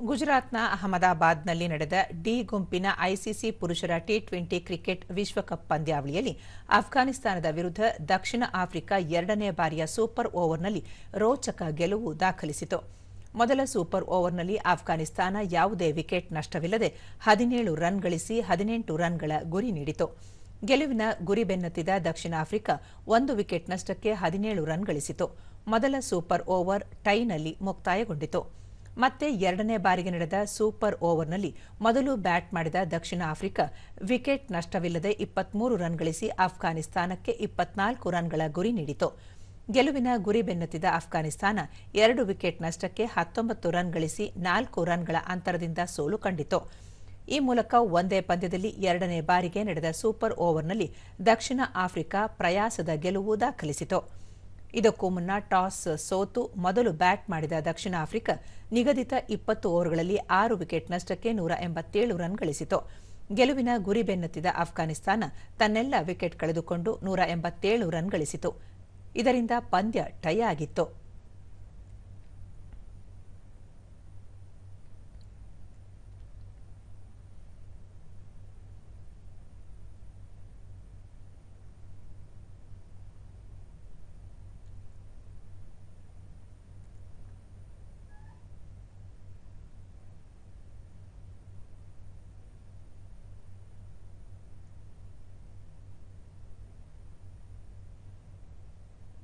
ಗುಜರಾತ್ನ ಅಹಮದಾಬಾದ್ನಲ್ಲಿ ನಡೆದ ಡಿ ಗುಂಪಿನ ಐಸಿಸಿ ಪುರುಷರ ಟಿ ಟ್ವೆಂಟಿ ಕ್ರಿಕೆಟ್ ವಿಶ್ವಕಪ್ ಪಂದ್ಯಾವಳಿಯಲ್ಲಿ ಅಫ್ಘಾನಿಸ್ತಾನದ ವಿರುದ್ಧ ದಕ್ಷಿಣ ಆಫ್ರಿಕಾ ಎರಡನೇ ಬಾರಿಯ ಸೂಪರ್ ಓವರ್ನಲ್ಲಿ ರೋಚಕ ಗೆಲುವು ದಾಖಲಿಸಿತು. ಮೊದಲ ಸೂಪರ್ ಓವರ್ನಲ್ಲಿ ಅಫ್ಘಾನಿಸ್ತಾನ ಯಾವುದೇ ವಿಕೆಟ್ ನಷ್ಟವಿಲ್ಲದೆ ಹದಿನೇಳು ರನ್ ಗಳಿಸಿ ಹದಿನೆಂಟು ರನ್ಗಳ ಗುರಿ ನೀಡಿತು. ಗೆಲುವಿನ ಗುರಿ ಬೆನ್ನತ್ತಿದ ದಕ್ಷಿಣ ಆಫ್ರಿಕಾ ಒಂದು ವಿಕೆಟ್ ನಷ್ಟಕ್ಕೆ ಹದಿನೇಳು ರನ್ ಗಳಿಸಿತು. ಮೊದಲ ಸೂಪರ್ ಓವರ್ ಟೈನಲ್ಲಿ ಮುಕ್ತಾಯಗೊಂಡಿತು. ಮತ್ತೆ ಎರಡನೇ ಬಾರಿಗೆ ನಡೆದ ಸೂಪರ್ ಓವರ್ನಲ್ಲಿ ಮೊದಲು ಬ್ಯಾಟ್ ಮಾಡಿದ ದಕ್ಷಿಣ ಆಫ್ರಿಕಾ ವಿಕೆಟ್ ನಷ್ಟವಿಲ್ಲದೆ ಇಪ್ಪತ್ಮೂರು ರನ್ ಗಳಿಸಿ ಅಫ್ಘಾನಿಸ್ತಾನಕ್ಕೆ ಇಪ್ಪತ್ನಾಲ್ಕು ರನ್ಗಳ ಗುರಿ ನೀಡಿತು. ಗೆಲುವಿನ ಗುರಿ ಬೆನ್ನತ್ತಿದ ಅಫ್ಘಾನಿಸ್ತಾನ ಎರಡು ವಿಕೆಟ್ ನಷ್ಟಕ್ಕೆ ಹತ್ತೊಂಬತ್ತು ರನ್ ಗಳಿಸಿ ನಾಲ್ಕು ರನ್ಗಳ ಅಂತರದಿಂದ ಸೋಲು ಕಂಡಿತು. ಈ ಮೂಲಕ ಒಂದೇ ಪಂದ್ಯದಲ್ಲಿ ಎರಡನೇ ಬಾರಿಗೆ ನಡೆದ ಸೂಪರ್ ಓವರ್ನಲ್ಲಿ ದಕ್ಷಿಣ ಆಫ್ರಿಕಾ ಪ್ರಯಾಸದ ಗೆಲುವು ದಾಖಲಿಸಿತು. ಇದಕ್ಕೂ ಮುನ್ನ ಟಾಸ್ ಸೋತು ಮೊದಲು ಬ್ಯಾಟ್ ಮಾಡಿದ ದಕ್ಷಿಣ ಆಫ್ರಿಕಾ ನಿಗದಿತ ಇಪ್ಪತ್ತು ಓವರ್ಗಳಲ್ಲಿ ಆರು ವಿಕೆಟ್ ನಷ್ಟಕ್ಕೆ ನೂರ ಎಂಬತ್ತೇಳು ರನ್ ಗಳಿಸಿತು. ಗೆಲುವಿನ ಗುರಿ ಬೆನ್ನತ್ತಿದ ಅಫ್ಘಾನಿಸ್ತಾನ ತನ್ನೆಲ್ಲ ವಿಕೆಟ್ ಕಳೆದುಕೊಂಡು ನೂರ ಎಂಬತ್ತೇಳು ರನ್ ಗಳಿಸಿತು. ಇದರಿಂದ ಪಂದ್ಯ ಟೈ ಆಗಿತ್ತು.